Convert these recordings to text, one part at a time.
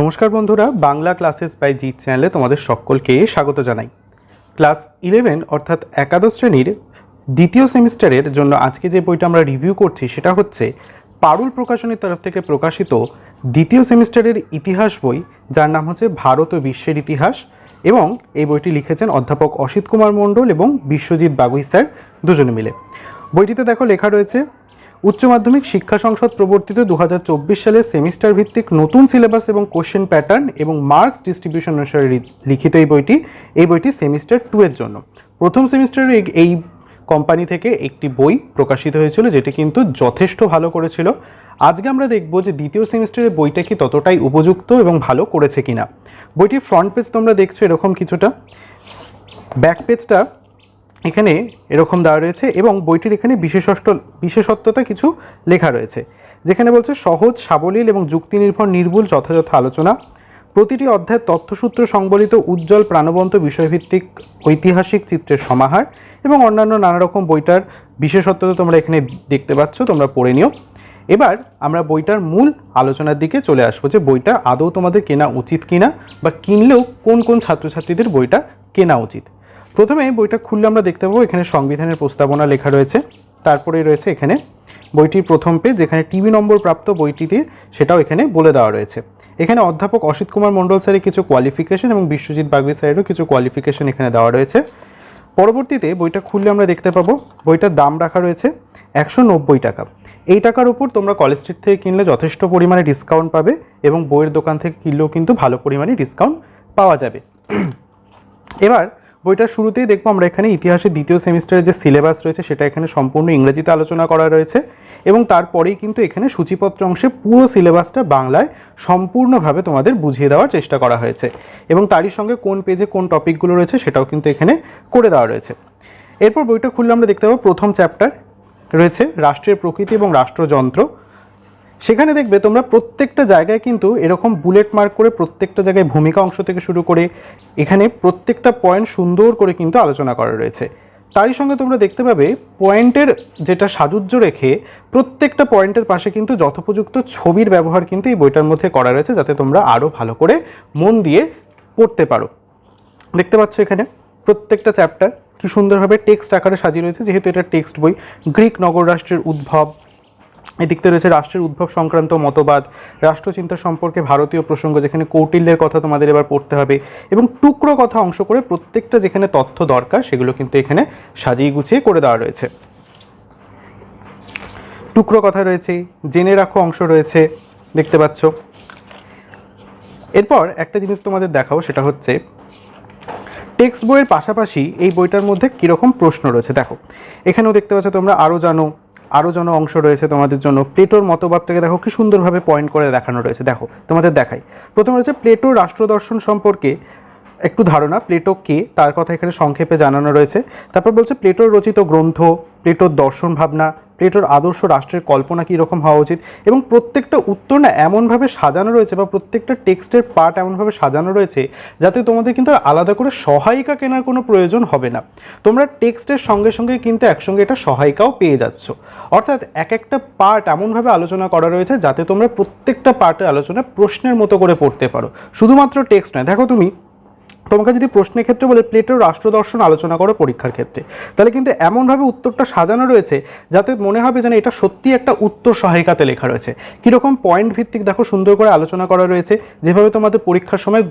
নমস্কার বন্ধুরা, Bangla classes by জি চ্যানেলে তোমাদের সকলকে স্বাগত জানাই। ক্লাস ইলেভেন, অর্থাৎ একাদশ শ্রেণির দ্বিতীয় সেমিস্টারের জন্য আজকে যে বইটা আমরা রিভিউ করছি, সেটা হচ্ছে পারুল প্রকাশনীর তরফ থেকে প্রকাশিত দ্বিতীয় সেমিস্টারের ইতিহাস বই, যার নাম হচ্ছে ভারত ও বিশ্বের ইতিহাস, এবং এই বইটি লিখেছেন অধ্যাপক অসিত কুমার মণ্ডল এবং বিশ্বজিৎ বাগুই স্যার দুজনে মিলে। বইটিতে দেখো লেখা রয়েছে উচ্চ মাধ্যমিক শিক্ষা সংসদ প্রবর্তিত দু হাজার চব্বিশ সালে সেমিস্টার ভিত্তিক নতুন সিলেবাস এবং কোশ্চেন প্যাটার্ন এবং মার্কস ডিস্ট্রিবিউশন অনুসারে লিখিত এই বইটি এই বইটি সেমিস্টার টু এর জন্য। প্রথম সেমিস্টারে এই কোম্পানি থেকে একটি বই প্রকাশিত হয়েছিল, যেটি কিন্তু যথেষ্ট ভালো করেছিল। আজকে আমরা দেখব যে দ্বিতীয় সেমিস্টারের বইটা কি ততটাই উপযুক্ত এবং ভালো করেছে কিনা। বইটির ফ্রন্ট পেজ তোমরা দেখছ এরকম কিছুটা। ব্যাক পেজটা এখানে এরকম দেওয়া রয়েছে এবং বইটির এখানে বিশেষত্ব বিশেষত্বতা কিছু লেখা রয়েছে, যেখানে বলছে সহজ, সাবলীল এবং যুক্তি নির্ভর নির্ভুল যথাযথ আলোচনা। প্রতিটি অধ্যায়ের তথ্যসূত্র সংবলিত উজ্জ্বল প্রাণবন্ত বিষয়ভিত্তিক ঐতিহাসিক চিত্রের সমাহার এবং অন্যান্য নানা রকম বইটার বিশেষত্বতা তোমরা এখানে দেখতে পাচ্ছ, তোমরা পড়ে নিও। এবার আমরা বইটার মূল আলোচনার দিকে চলে আসব যে বইটা আদৌ তোমাদের কেনা উচিত কিনা বা কিনলেও কোন কোন ছাত্রছাত্রীদের বইটা কেনা উচিত। প্রথমে বইটা খুললে আমরা দেখতে পাবো এখানে সংবিধানের প্রস্তাবনা লেখা রয়েছে। তারপরে রয়েছে এখানে বইটির প্রথম পেজ যেখানে টিভি নম্বর প্রাপ্ত বইটিতে সেটাও এখানে বলে দেওয়া রয়েছে। এখানে অধ্যাপক অসিত কুমার মণ্ডল স্যারের কিছু কোয়ালিফিকেশন এবং বিশ্বজিৎ বাগবি স্যারেরও কিছু কোয়ালিফিকেশন এখানে দেওয়া রয়েছে। পরবর্তীতে বইটা খুললে আমরা দেখতে পাবো, বইটার দাম রাখা রয়েছে একশো নব্বই টাকা। এই টাকার উপর তোমরা কলেজ স্ট্রিট থেকে কিনলে যথেষ্ট পরিমাণে ডিসকাউন্ট পাবে এবং বইয়ের দোকান থেকে কিনলেও কিন্তু ভালো পরিমাণে ডিসকাউন্ট পাওয়া যাবে। এবার বইটার শুরুতেই দেখব আমরা এখানে ইতিহাসের দ্বিতীয় সেমিস্টারের যে সিলেবাস রয়েছে, সেটা এখানে সম্পূর্ণ ইংরেজিতে আলোচনা করা রয়েছে এবং তারপরেই কিন্তু এখানে সূচিপত্র অংশে পুরো সিলেবাসটা বাংলায় সম্পূর্ণভাবে তোমাদের বুঝিয়ে দেওয়ার চেষ্টা করা হয়েছে এবং তারই সঙ্গে কোন পেজে কোন টপিকগুলো রয়েছে, সেটাও কিন্তু এখানে করে দেওয়া রয়েছে। এরপর বইটা খুললে আমরা দেখতে পাবো প্রথম চ্যাপ্টার রয়েছে, রাষ্ট্রের প্রকৃতি এবং রাষ্ট্রযন্ত্র। সেখানে দেখবে তোমরা প্রত্যেকটা জায়গায় কিন্তু এরকম বুলেট মার্ক করে প্রত্যেকটা জায়গায় ভূমিকা অংশ থেকে শুরু করে এখানে প্রত্যেকটা পয়েন্ট সুন্দর করে কিন্তু আলোচনা করা রয়েছে। তারই সঙ্গে তোমরা দেখতে পাবে পয়েন্টের যেটা সাজুজ্য রেখে প্রত্যেকটা পয়েন্টের পাশে কিন্তু যথোপযুক্ত ছবির ব্যবহার কিন্তু এই বইটার মধ্যে করা রয়েছে যাতে তোমরা আরও ভালো করে মন দিয়ে পড়তে পারো। দেখতে পাচ্ছ এখানে প্রত্যেকটা চ্যাপ্টার কি সুন্দরভাবে টেক্সট আকারে সাজিয়ে রয়েছে, যেহেতু এটা টেক্সট বই গ্রিক নগর রাষ্ট্রের উদ্ভব এদিকতে রয়েছে রাষ্ট্রের উদ্ভব সংক্রান্ত মতবাদ, রাষ্ট্রচিন্তা সম্পর্কে ভারতীয় প্রসঙ্গ যেখানে কৌটিল্যের কথা তোমাদের এবার পড়তে হবে এবং টুকরো কথা অংশ করে প্রত্যেকটা যেখানে তথ্য দরকার সেগুলো কিন্তু এখানে সাজিয়ে গুছিয়ে করে দেওয়া রয়েছে। টুকরো কথা রয়েছে, জেনে রাখো অংশ রয়েছে, দেখতে পাচ্ছ। এরপর একটা জিনিস তোমাদের দেখাও সেটা হচ্ছে টেক্সট বইয়ের পাশাপাশি এই বইটার মধ্যে কীরকম প্রশ্ন রয়েছে। দেখো, এখানেও দেখতে পাচ্ছ তোমরা, আরও জানো আরও যেন অংশ রয়েছে তোমাদের জন্য। প্লেটোর মতবাদটাকে দেখো, কি সুন্দরভাবে পয়েন্ট করে দেখানো রয়েছে। দেখো, তোমাদের দেখাই। প্রথমে রয়েছে প্লেটোর রাষ্ট্রদর্শন সম্পর্কে একটু ধারণা প্লেটো কে? তার কথা এখানে সংক্ষেপে জানানো রয়েছে। তারপর বলছে প্লেটোর রচিত গ্রন্থ প্লেটোর দর্শন ভাবনা প্লেটোর আদর্শ রাষ্ট্রের কল্পনা কীরকম হওয়া উচিত? এবং প্রত্যেকটা উত্তর না এমনভাবে সাজানো রয়েছে বা প্রত্যেকটা টেক্সটের পার্ট এমনভাবে সাজানো রয়েছে যাতে তোমাদের কিন্তু আলাদা করে সহায়িকা কেনার কোনো প্রয়োজন হবে না। তোমরা টেক্সটের সঙ্গে সঙ্গে কিন্তু একসঙ্গে এটা সহায়িকাও পেয়ে যাচ্ছ। অর্থাৎ এক একটা পার্ট এমনভাবে আলোচনা করা রয়েছে যাতে তোমরা প্রত্যেকটা পার্টের আলোচনা প্রশ্নের মতো করে পড়তে পারো। শুধুমাত্র টেক্সট নয়। দেখো তুমি তোমাকে যদি প্রশ্নের ক্ষেত্রে বলে প্লেটোর রাষ্ট্রদর্শন আলোচনা করো পরীক্ষার ক্ষেত্রে, তাহলে কিন্তু এমনভাবে উত্তরটা সাজানো রয়েছে যাতে মনে হবে যেন এটা সত্যি একটা উত্তর সহায়িকাতে লেখা রয়েছে। কীরকম পয়েন্ট ভিত্তিক দেখো সুন্দর করে আলোচনা করা রয়েছে, যেভাবে তোমাদের পরীক্ষার সময়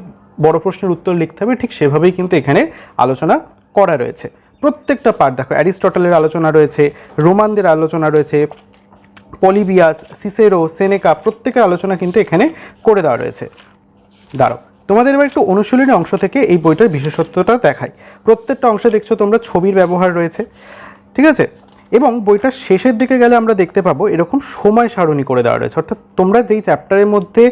বড় প্রশ্নের উত্তর লিখতে হবে, ঠিক সেভাবেই কিন্তু এখানে আলোচনা করা রয়েছে। প্রত্যেকটা পার্ট দেখো, অ্যারিস্টটলের আলোচনা রয়েছে, রোমানদের আলোচনা রয়েছে, পলিবিয়াস, সিসেরো, সেনেকা, প্রত্যেকের আলোচনা কিন্তু এখানে করে দেওয়া রয়েছে। দাঁড়াও। তোমাদের এবার একটু অনুশীলনী অংশ থেকে এই বইটার বিশেষত্বটা দেখাই। প্রত্যেকটা অংশে দেখছ তোমরা ছবির ব্যবহার রয়েছে, ঠিক আছে? এবং বইটার শেষের দিকে গেলে আমরা দেখতে পাবো এরকম সময় সারণী করে দেওয়া রয়েছে। অর্থাৎ তোমরা যেই চ্যাপ্টারের মধ্যে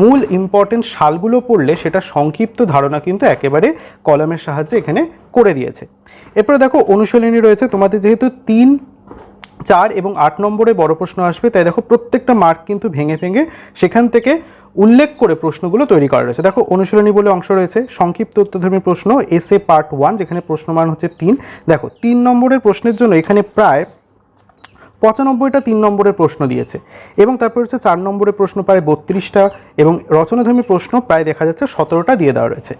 মূল ইম্পর্টেন্ট সালগুলো পড়লে সেটা সংক্ষিপ্ত ধারণা কিন্তু একেবারে কলমের সাহায্যে এখানে করে দিয়েছে। এরপরে দেখো অনুশীলনী রয়েছে, তোমাদের যেহেতু তিন, চার এবং আট নম্বরে বড় প্রশ্ন আসবে, তাই দেখো প্রত্যেকটা মার্ক কিন্তু ভেঙে ভেঙে সেখান থেকে উল্লেখ করে প্রশ্নগুলো তৈরি করা রয়েছে। দেখো, অনুশীলনী বলে অংশ রয়েছে, সংক্ষিপ্ত উত্তরধর্মী প্রশ্ন এসে পার্ট ওয়ান যেখানে প্রশ্নমান হচ্ছে তিন। দেখো, তিন নম্বরের প্রশ্নের জন্য এখানে প্রায় পঁচানব্বইটা তিন নম্বরের প্রশ্ন দিয়েছে এবং তারপর হচ্ছে চার নম্বরের প্রশ্ন প্রায় বত্রিশটা এবং রচনাধর্মী প্রশ্ন প্রায় দেখা যাচ্ছে সতেরোটা দিয়ে দেওয়া রয়েছে।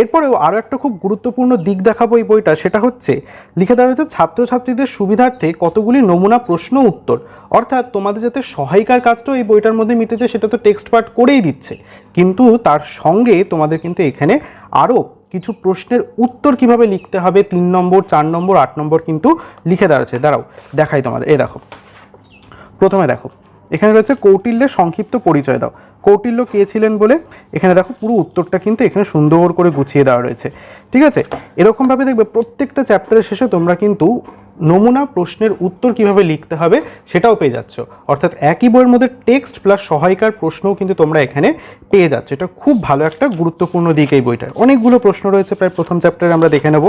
এরপরেও আরও একটা খুব গুরুত্বপূর্ণ দিক দেখাবো এই বইটা, সেটা হচ্ছে লিখে দেওয়া রয়েছে, ছাত্রছাত্রীদের সুবিধার্থে কতগুলি নমুনা প্রশ্ন উত্তর। অর্থাৎ তোমাদের যাতে সহায়িকার কাজটাও এই বইটার মধ্যে মিটেছে, সেটা তো টেক্সট পার্ট করেই দিচ্ছে। কিন্তু তার সঙ্গে তোমাদের কিন্তু এখানে আরও কিছু প্রশ্নের উত্তর কীভাবে লিখতে হবে? তিন নম্বর, চার নম্বর, আট নম্বর কিন্তু লিখে দাঁড়াচ্ছে দাঁড়াও, দেখাই তোমাদের। এ দেখো, প্রথমে দেখো এখানে রয়েছে কৌটিল্যের সংক্ষিপ্ত পরিচয় দাও। কৌটিল্য কে ছিলেন বলে? এখানে দেখো পুরো উত্তরটা কিন্তু এখানে সুন্দর করে গুছিয়ে দেওয়া রয়েছে। ঠিক আছে? এরকমভাবে দেখবে প্রত্যেকটা চ্যাপ্টারের শেষে তোমরা কিন্তু নমুনা প্রশ্নের উত্তর কীভাবে লিখতে হবে সেটাও পেয়ে যাচ্ছ। অর্থাৎ একই বইয়ের মধ্যে টেক্সট প্লাস সহায়িকার প্রশ্নও কিন্তু তোমরা এখানে পেয়ে যাচ্ছ। এটা খুব ভালো একটা গুরুত্বপূর্ণ দিক এই বইটার। অনেকগুলো প্রশ্ন রয়েছে, প্রায় প্রথম চ্যাপ্টারে আমরা দেখে নেব।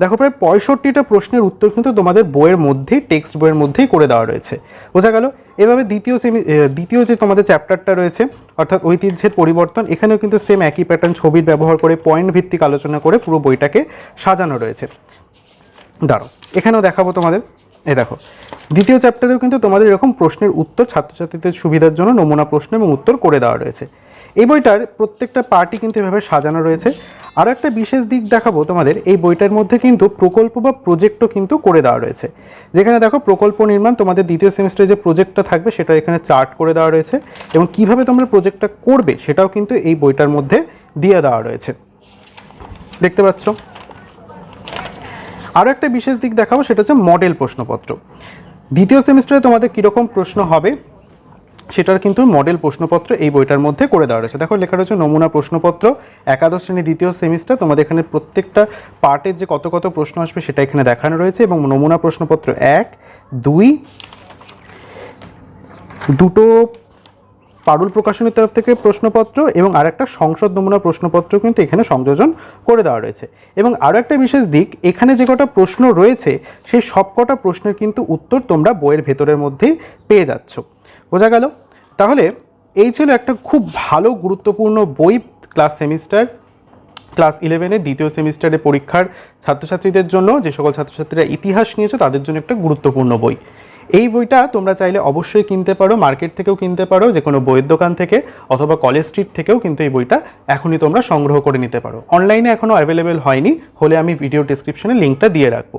দেখো, প্রায় পঁয়ষট্টিটা প্রশ্নের উত্তর কিন্তু তোমাদের বইয়ের মধ্যেই টেক্সট বইয়ের মধ্যেই করে দেওয়া রয়েছে। বোঝা গেল? এভাবে দ্বিতীয় সেমি দ্বিতীয় যে তোমাদের চ্যাপ্টারটা রয়েছে, অর্থাৎ ঐতিহ্যের পরিবর্তন, এখানেও কিন্তু সেম একই প্যাটার্ন ছবির ব্যবহার করে পয়েন্ট ভিত্তিক আলোচনা করে পুরো বইটাকে সাজানো রয়েছে। দাঁড়ো এখানেও দেখাবো তোমাদের। এ দেখো, দ্বিতীয় চ্যাপ্টারেও কিন্তু তোমাদের এরকম প্রশ্নের উত্তর, ছাত্রছাত্রীদের সুবিধার জন্য নমুনা প্রশ্ন এবং উত্তর করে দেওয়া রয়েছে। এই বইটার প্রত্যেকটা পার্টি কিন্তু এভাবে সাজানো রয়েছে। আর একটা বিশেষ দিক দেখাবো তোমাদের, এই বইটার মধ্যে কিন্তু প্রকল্প বা প্রজেক্টও কিন্তু করে দেওয়া রয়েছে। যেখানে দেখো, প্রকল্প নির্মাণ তোমাদের দ্বিতীয় সেমিস্টারে যে প্রজেক্টটা থাকবে, সেটা এখানে চার্ট করে দেওয়া রয়েছে এবং কীভাবে তোমরা প্রজেক্টটা করবে, সেটাও কিন্তু এই বইটার মধ্যে দিয়ে দেওয়া রয়েছে। দেখতে পাচ্ছ? আরও একটা বিশেষ দিক দেখাবো, সেটা হচ্ছে মডেল প্রশ্নপত্র। দ্বিতীয় সেমিস্টারে তোমাদের কীরকম প্রশ্ন হবে সেটার কিন্তু মডেল প্রশ্নপত্র এই বইটার মধ্যে করে দেওয়া রয়েছে। দেখো, লেখা রয়েছে নমুনা প্রশ্নপত্র, একাদশ শ্রেণি, দ্বিতীয় সেমিস্টার। তোমাদের এখানে প্রত্যেকটা পার্টের যে কত কত প্রশ্ন আসবে সেটা এখানে দেখানো রয়েছে এবং নমুনা প্রশ্নপত্র এক, দুই, দুটো পারুল প্রকাশনের তরফ থেকে প্রশ্নপত্র এবং আরেকটা সংসদ নমুনা প্রশ্নপত্র কিন্তু এখানে সংযোজন করে দেওয়া রয়েছে। এবং আরও একটা বিশেষ দিক, এখানে যে কটা প্রশ্ন রয়েছে, সেই সব কটা প্রশ্নের কিন্তু উত্তর তোমরা বইয়ের ভেতরের মধ্যেই পেয়ে যাচ্ছ। বোঝা গেল? তাহলে এই ছিল একটা খুব ভালো গুরুত্বপূর্ণ বই ক্লাস সেমিস্টার ক্লাস ইলেভেনের দ্বিতীয় সেমিস্টারে পরীক্ষার ছাত্রছাত্রীদের জন্য, যে সকল ছাত্রছাত্রীরা ইতিহাস নিয়েছে তাদের জন্য একটা গুরুত্বপূর্ণ বই। এই বইটা তোমরা চাইলে অবশ্যই কিনতে পারো, মার্কেট থেকেও কিনতে পারো, যে কোনো বইয়ের দোকান থেকে অথবা কলেজ স্ট্রিট থেকেও কিন্তু এই বইটা এখনই তোমরা সংগ্রহ করে নিতে পারো। অনলাইনে এখনও অ্যাভেলেবেল হয়নি, হলে আমি ভিডিও ডিসক্রিপশনে লিঙ্কটা দিয়ে রাখব।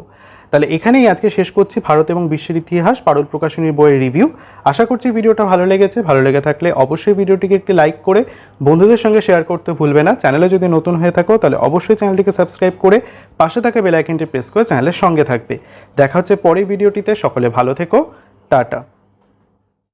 তাহলে এখানেই আজকে শেষ করছি ভারত এবং বিশ্বের ইতিহাস, পারুল প্রকাশনীর বইয়ের রিভিউ। আশা করছি ভিডিওটা ভালো লেগেছে। ভালো লেগে থাকলে অবশ্যই ভিডিওটিকে একটি লাইক করে বন্ধুদের সঙ্গে শেয়ার করতে ভুলবে না। চ্যানেলে যদি নতুন হয়ে থাকো, তাহলে অবশ্যই চ্যানেলটিকে সাবস্ক্রাইব করে পাশে থাকা বেলাইকনটি প্রেস করে চ্যানেলের সঙ্গে থাকবে। দেখা হচ্ছে পরে ভিডিওটিতে। সকলে ভালো থেকো। টাটা।